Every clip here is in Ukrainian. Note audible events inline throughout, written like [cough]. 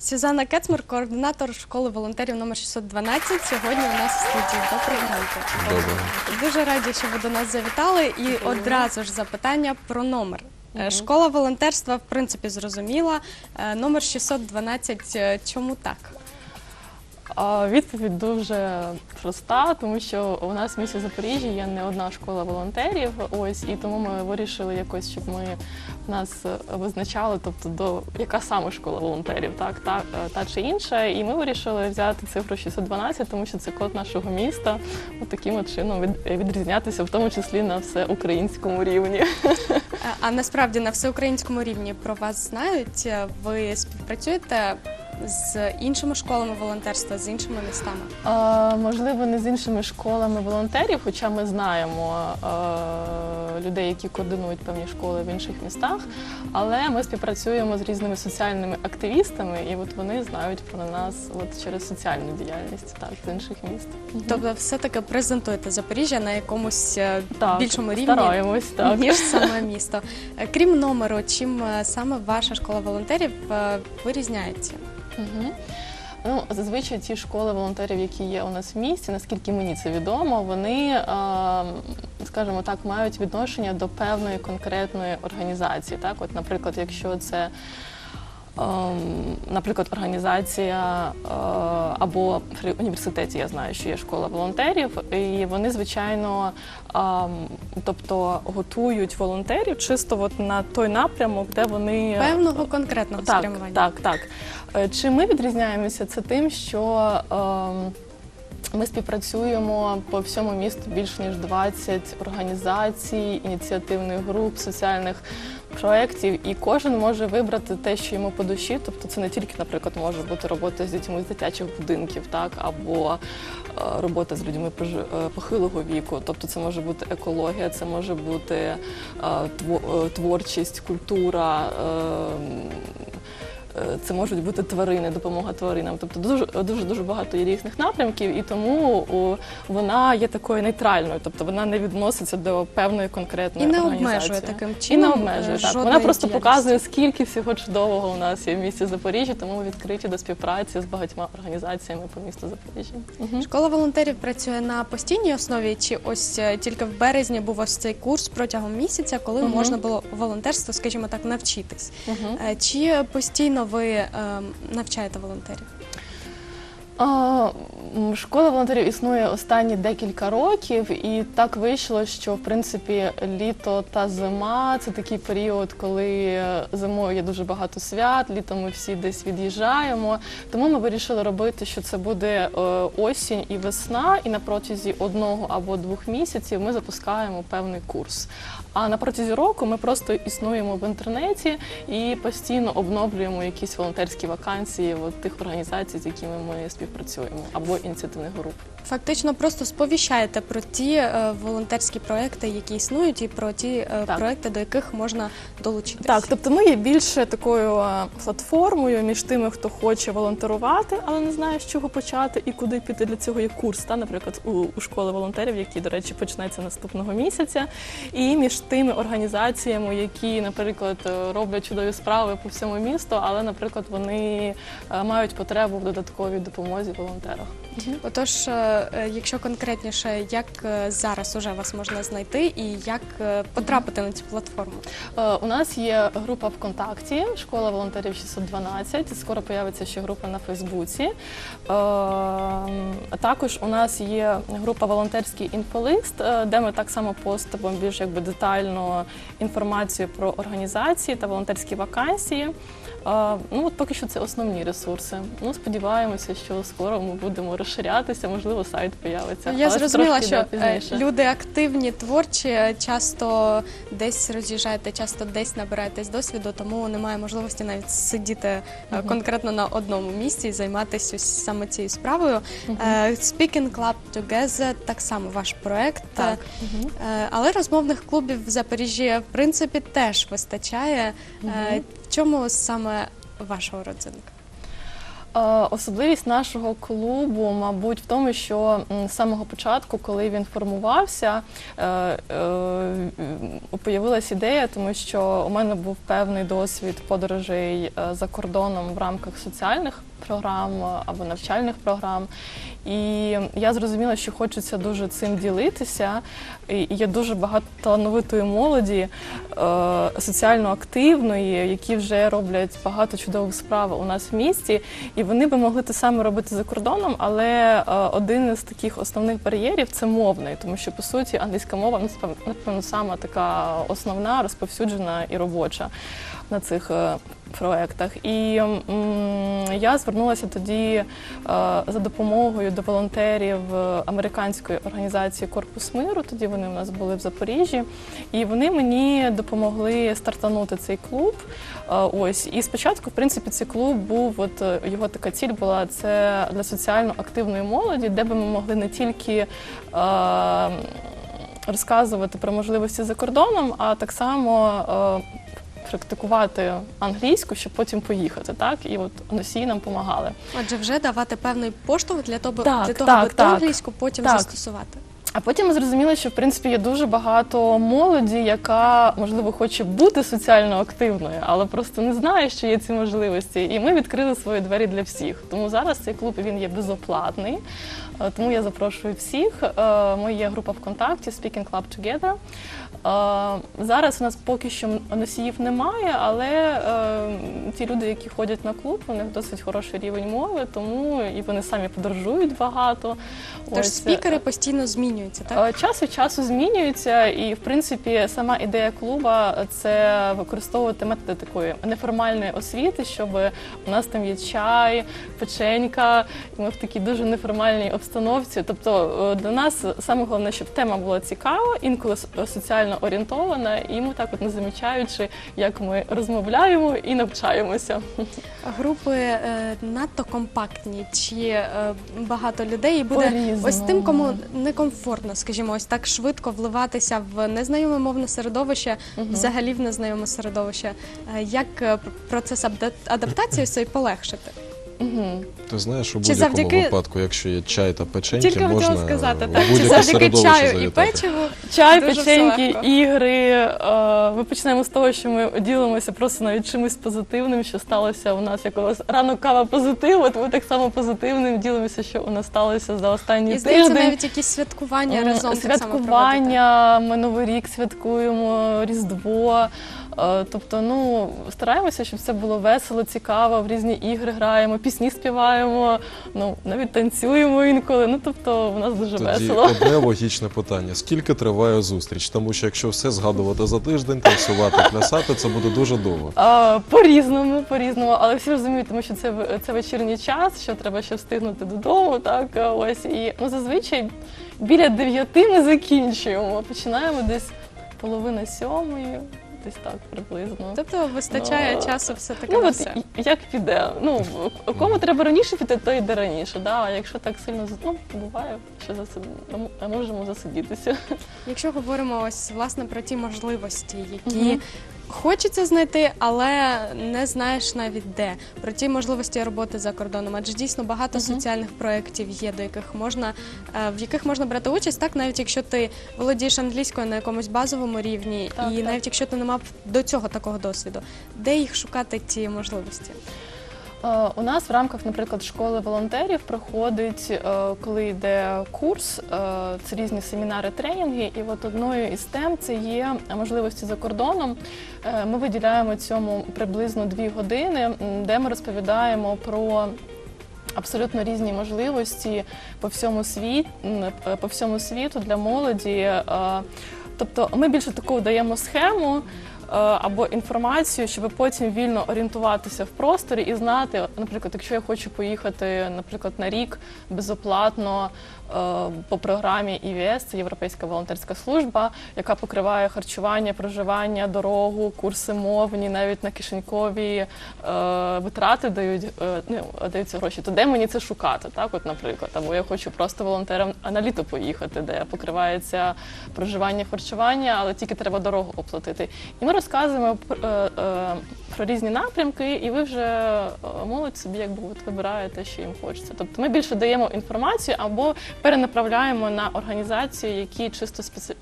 Сюзанна Кецмер, координатор школи волонтерів номер 612. Сьогодні у нас в студії. Доброго ранку. Доброго. Дуже раді, що ви до нас завітали. І одразу ж запитання про номер. Е, Школа волонтерства, в принципі, зрозуміла. Е, Номер 612. е, Чому так? А, Відповідь дуже проста, тому що у нас в місті Запоріжжя є не одна школа волонтерів. Ось і тому ми вирішили якось, щоб ми нас визначали, тобто до яка саме школа волонтерів, так та, та чи інша. І ми вирішили взяти цифру 612, тому що це код нашого міста. От таким от чином від, відрізнятися, в тому числі на всеукраїнському рівні. Е, А насправді на всеукраїнському рівні про вас знають. Ви співпрацюєте з іншими школами волонтерства, з іншими містами? А, можливо, не з іншими школами волонтерів, хоча ми знаємо е, людей, які координують певні школи в інших містах. Але ми співпрацюємо з різними соціальними активістами, і от вони знають про нас от через соціальну діяльність так, з інших міст. Тобто, все-таки презентуєте Запоріжжя на якомусь е, Так, більшому рівні, стараємось, так. ніж [laughs] саме місто. Е, Крім номеру, чим е, саме ваша школа волонтерів е, вирізняється? Мгм. Ну, зазвичай ті школи волонтерів, які є у нас в місті, наскільки мені це відомо, вони, скажімо так, мають відношення до певної конкретної організації. Так, от, наприклад, якщо це Наприклад, організація е, або при університеті я знаю, що є школа волонтерів, і вони, звичайно, ем, тобто готують волонтерів чисто от на той напрямок, де вони Певного конкретного так, спрямування. так, так. Е, Чи ми відрізняємося? Це тим, що ем, ми співпрацюємо по всьому місту більш ніж 20 організацій, ініціативних груп, соціальних проєктів, і кожен може вибрати те, що йому по душі. Тобто це не тільки, наприклад, може бути робота з дітьми з дитячих будинків, так або е, робота з людьми е, похилого віку. Тобто це може бути екологія, це може бути е, творчість, культура. Е, Е, Це можуть бути тварини, допомога тваринам. Тобто дуже дуже дуже багато є різних напрямків, і тому о, вона є такою нейтральною, тобто вона не відноситься до певної конкретної І не організації. обмежує таким І не е, обмежує так. Вона просто діяльності. показує, скільки всього чудового у нас є в місті Запоріжжя, тому ми відкриті до співпраці з багатьма організаціями по місту Запоріжжя. Школа волонтерів працює на постійній основі, чи ось е, тільки в березні був ось цей курс протягом місяця, коли Мгм. можна було волонтерству, скажімо так, навчитись. Е, Чи постійно ви е, навчаєте волонтерів? Школа волонтерів існує останні декілька років, і так вийшло, що в принципі літо та зима це такий період, коли е, зимою є дуже багато свят, літом ми всі десь від'їжджаємо. Тому ми вирішили робити, що це буде е, осінь і весна, і на протязі одного або двох місяців ми запускаємо певний курс. А на протязі року ми просто існуємо в інтернеті і постійно обновлюємо якісь волонтерські вакансії от тих організацій, з якими ми співпрацюємо, або ініціативних груп. Фактично просто сповіщаєте про ті е, волонтерські проекти, які існують, і про ті е, Так. проекти, до яких можна долучитися. Так, тобто ми є більше такою е, платформою між тими, хто хоче волонтерувати, але не знає, з чого почати і куди піти. Для цього є курс, та, наприклад, у, у школи волонтерів, який, до речі, почнеться наступного місяця, і між тими організаціями, які, наприклад, роблять чудові справи по всьому місту, але, наприклад, вони мають потребу в додатковій допомозі волонтерах. Отож, якщо конкретніше, як е, зараз уже вас можна знайти і як е, потрапити на цю платформу? Е, У нас є група ВКонтакті, школа волонтерів 612. Скоро появиться ще група на Фейсбуці. Е, Також у нас є група волонтерський інфолист, е, де ми так само постимо більш якби детально інформацію про організації та волонтерські вакансії. Е, Ну от поки що це основні ресурси. Ну сподіваємося, що скоро ми будемо розширятися. Можливо, сайт появиться. Я але зрозуміла, що е, пізніше. люди активні, творчі, е, часто десь роз'їжджаєте, часто десь набираєтесь досвіду, тому немає можливості навіть сидіти Мгм. конкретно на одному місці і займатися саме цією справою. Е, Speaking Club Together так само ваш проект. Так. Е, Але розмовних клубів в Запоріжжі в принципі теж вистачає. Мгм. В чому саме ваша родзинка? Е, Особливість нашого клубу, мабуть, в тому, що з самого початку, коли він формувався, е, е, появилась ідея, тому що у мене був певний досвід подорожей за кордоном в рамках соціальних програм або навчальних програм. І я зрозуміла, що хочеться дуже цим ділитися. І є дуже багато талановитої молоді, е, соціально активної, які вже роблять багато чудових справ у нас в місті. І вони би могли те саме робити за кордоном, але е, один із таких основних бар'єрів це мовний, тому що по суті англійська мова напев- напевно сама така основна, розповсюджена і робоча на цих е, проектах. І я звернулася тоді е, за допомогою до волонтерів е, американської організації Корпус миру. Тоді вони у нас були в Запоріжжі, і вони мені допомогли стартанути цей клуб. Ось і спочатку, в принципі, цей клуб був. От його така ціль була це для соціально активної молоді, де би ми могли не тільки. Розказувати про можливості за кордоном, а так само практикувати англійську, щоб потім поїхати. Так і от носії нам допомагали. Отже, вже давати певний поштовх для того, Так, для того так, аби ту так. англійську потім Так. застосувати. А потім ми зрозуміли, що в принципі є дуже багато молоді, яка можливо хоче бути соціально активною, але просто не знає, що є ці можливості. І ми відкрили свої двері для всіх. Тому зараз цей клуб він є безоплатний. Е, Тому я запрошую всіх. Е, Ми є група ВКонтакті Speaking Club Together. Е, Зараз у нас поки що носіїв немає, але ті люди, які ходять на клуб, у них досить хороший рівень мови, тому і вони самі подорожують багато. Тож Ось, спікери постійно змінюються, так? Е, Час від часу змінюється, і в принципі сама ідея клуба це використовувати методи такої неформальної освіти, щоб у нас там є чай, печенька, і ми в такій дуже неформальній обстановці. Тобто е, для нас саме головне, щоб тема була цікава, інколи соціально орієнтована, і ми так, от не замічаючи, як ми розмовляємо і навчаємося. Групи е, надто компактні, чи е, багато людей буде По-різному. ось тим, кому некомфортно, скажімо, ось так швидко вливатися в незнайоме мовне середовище, взагалі в незнайоме середовище. Е, Як е, процес адаптації цей полегшити? Мгм. Ти знаєш, у будь-якому завдяки- випадку, якщо є чай та печеньки, Тільки можна хотіла сказати, так, чи будь-яке завдяки середовище чаю і завітати. печиву [laughs] Чай, Дуже все печеньки, легко. ігри. е, Ми почнемо з того, що ми ділимося просто навіть чимось позитивним, що сталося у нас. Як у нас ранок кава позитив, от ми так само позитивним ділимося, що у нас сталося за останній і здається, тиждень. навіть якісь святкування М, разом так само проводити. святкування, ми новий рік святкуємо, Різдво. Е, Тобто, ну стараємося, щоб все було весело, цікаво, в різні ігри граємо, пісні співаємо, ну навіть танцюємо інколи. Ну тобто, в нас дуже Тоді весело. одне логічне питання: скільки триває зустріч? Тому що якщо все згадувати за тиждень, танцювати, плясати, це буде дуже довго. А, По-різному, по-різному, але всі розуміють, тому що це, це вечірній час, що треба ще встигнути додому. Так, ось і ну зазвичай біля дев'яти ми закінчуємо. Починаємо десь половина сьомої, десь так приблизно. Тобто вистачає а, часу все таки Ну на от все. як піде. Ну кому треба раніше піти, то йде раніше. Да? А якщо так сильно ну, буває, що засид... ну, можемо засидітися. Якщо говоримо ось власне про ті можливості, які Мгм. Хочеться знайти, але не знаєш навіть де про ті можливості роботи за кордоном. Адже дійсно багато Мгм. соціальних проєктів є, до яких можна е, в яких можна брати участь, так навіть якщо ти володієш англійською на якомусь базовому рівні, Так, і так. навіть якщо ти не мав до цього такого досвіду, де їх шукати ті можливості? Е, У нас в рамках, наприклад, школи волонтерів проходить, е, коли йде курс, е, це різні семінари, тренінги. І от одною із тем це є можливості за кордоном. Ми виділяємо цьому приблизно дві години, де ми розповідаємо про. Абсолютно різні можливості по всьому світ, м, е, по всьому світу для молоді. Тобто ми більше таку даємо схему або інформацію, щоб потім вільно орієнтуватися в просторі і знати, наприклад, якщо я хочу поїхати, наприклад, на рік безоплатно е, по програмі ІВС, це Європейська волонтерська служба, яка покриває харчування, проживання, дорогу, курси мовні, навіть на кишенькові е, витрати дають, е, ну, даються гроші. То де мені це шукати? Так, от, наприклад, або я хочу просто волонтером на літо поїхати, де покривається проживання, харчування, але тільки треба дорогу оплатити. І ми розказуємо пр- е, е, про різні напрямки, і ви вже е, молодь собі якби от вибираєте, що їм хочеться. Тобто ми більше даємо інформацію або перенаправляємо на організації, які чисто спеці-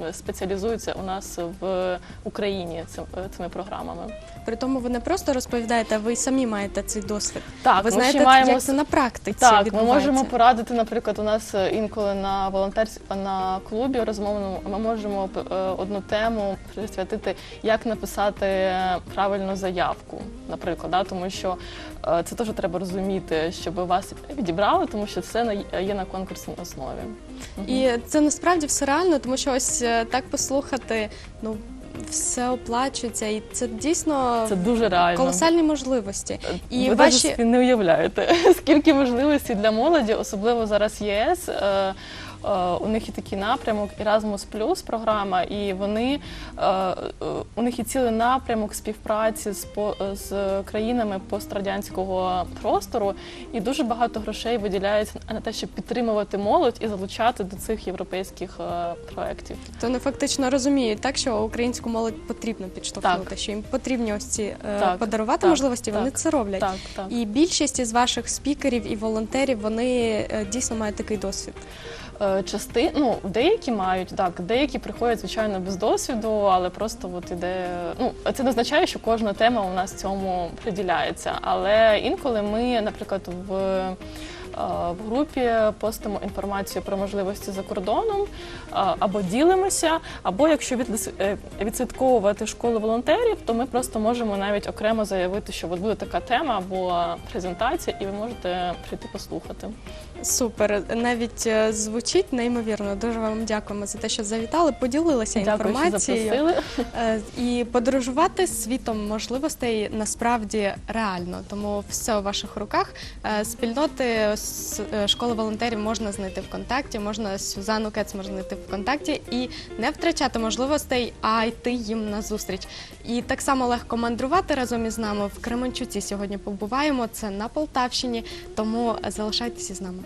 е, спеціалізуються у нас в Україні е, цими програмами. При тому ви не просто розповідаєте, ви й самі маєте цей досвід. Так, ви ми знаєте, маємо як це на практиці Так, ми можемо порадити, наприклад, у нас е, інколи на волонтерсь на клубі розмовному ми можемо е, одну тему присвятити, як написати е, правильно заявку, наприклад, да, тому що е, це теж треба розуміти, щоб вас відібрали, тому що це на- є на конкурсній основі. Угу. І це насправді все реально, тому що ось е, так послухати, ну все оплачується, і це дійсно це дуже реально. колосальні можливості. І Ви ваші не уявляєте, [laughs] скільки можливостей для молоді, особливо зараз ЄС. Е, У них є такий напрямок Erasmus Plus програма, і вони е, у них є цілий напрямок співпраці з по- з країнами пострадянського простору, і дуже багато грошей виділяється на те, щоб підтримувати молодь і залучати до цих європейських е, проєктів. то вони фактично розуміють, так що українську молодь потрібно підштовхнути, що їм потрібні ось ці Так, подарувати так, можливості. Вони це роблять. Так, так. І більшість із ваших спікерів і волонтерів вони дійсно мають такий досвід. Части, ну деякі мають так, деякі приходять звичайно без досвіду, але просто от іде. Ну це не означає, що кожна тема у нас цьому приділяється. Але інколи ми, наприклад, в. е, В групі постимо інформацію про можливості за кордоном е, або ділимося, або якщо від- е, школу волонтерів, то ми просто можемо навіть окремо заявити, що от буде така тема або презентація, і ви можете прийти послухати. Супер, навіть е, звучить неймовірно. Дуже вам дякуємо за те, що завітали, поділилися Дякую, що інформацією. запросили. Е, І подорожувати світом можливостей насправді реально, тому все у ваших руках. Е, Спільноти е, школи волонтерів можна знайти ВКонтакті, можна Сюзанну Кец можна знайти ВКонтакті і не втрачати можливостей, а йти їм на зустріч. І так само легко мандрувати разом із нами в Кременчуці. Сьогодні побуваємо. Це на Полтавщині, тому залишайтеся з нами.